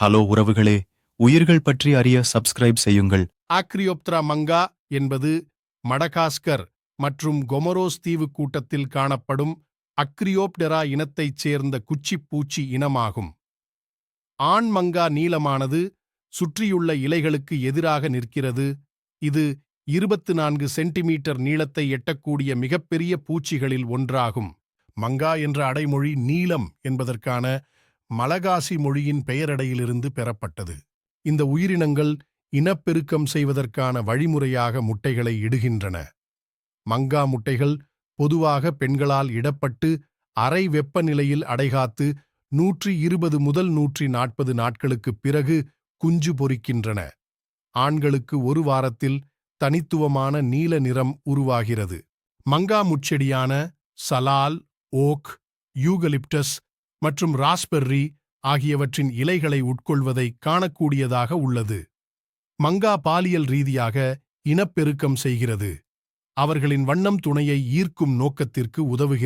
Hello உறவுகளே உயிர்கள் பற்றி அறிய சப்ஸ்கிரைப் செய்யுங்கள். ஆக்ரியோப்த்ரா மங்கா என்பது மடகாஸ்கர் மற்றும் கொமரோஸ் தீவு கூட்டத்தில் காணப்படும் அக்ரியோப்டெரா இனத்தைச் சேர்ந்த குச்சிப்பூச்சி இனமாகும். ஆண் மங்கா நீளமானது சுற்றியுள்ள இலைகளுக்கு எதிராக நிற்கிறது. இது இருபத்து நான்கு சென்டிமீட்டர் நீளத்தை எட்டக்கூடிய மிகப்பெரிய பூச்சிகளில் ஒன்றாகும். மங்கா என்ற அடைமொழி நீளம் என்பதற்கான மலகாசி மொழியின் பெயரடையிலிருந்து பெறப்பட்டது. இந்த உயிரினங்கள் இனப்பெருக்கம் செய்வதற்கான வழிமுறையாக முட்டைகளை இடுகின்றன. மங்கா முட்டைகள் பொதுவாக பெண்களால் இடப்பட்டு அறை வெப்பநிலையில் அடைகாத்து நூற்றி இருபது முதல் நூற்றி நாற்பது நாட்களுக்குப் பிறகு குஞ்சு பொரிக்கின்றன ஆண்களுக்கு ஒரு வாரத்தில் தனித்துவமான நீல நிறம் உருவாகிறது. மங்கா முட்செடியான சலால் ஓக் யூகலிப்டஸ் மற்றும் ராஸ்பெர்ரி ஆகியவற்றின் இலைகளை உட்கொள்வதை காணக்கூடியதாக உள்ளது. மங்கா பாலியல் ரீதியாக இனப்பெருக்கம் செய்கிறது. அவர்களின் வண்ணம் துணையை ஈர்க்கும் நோக்கத்திற்கு உதவுகிறது.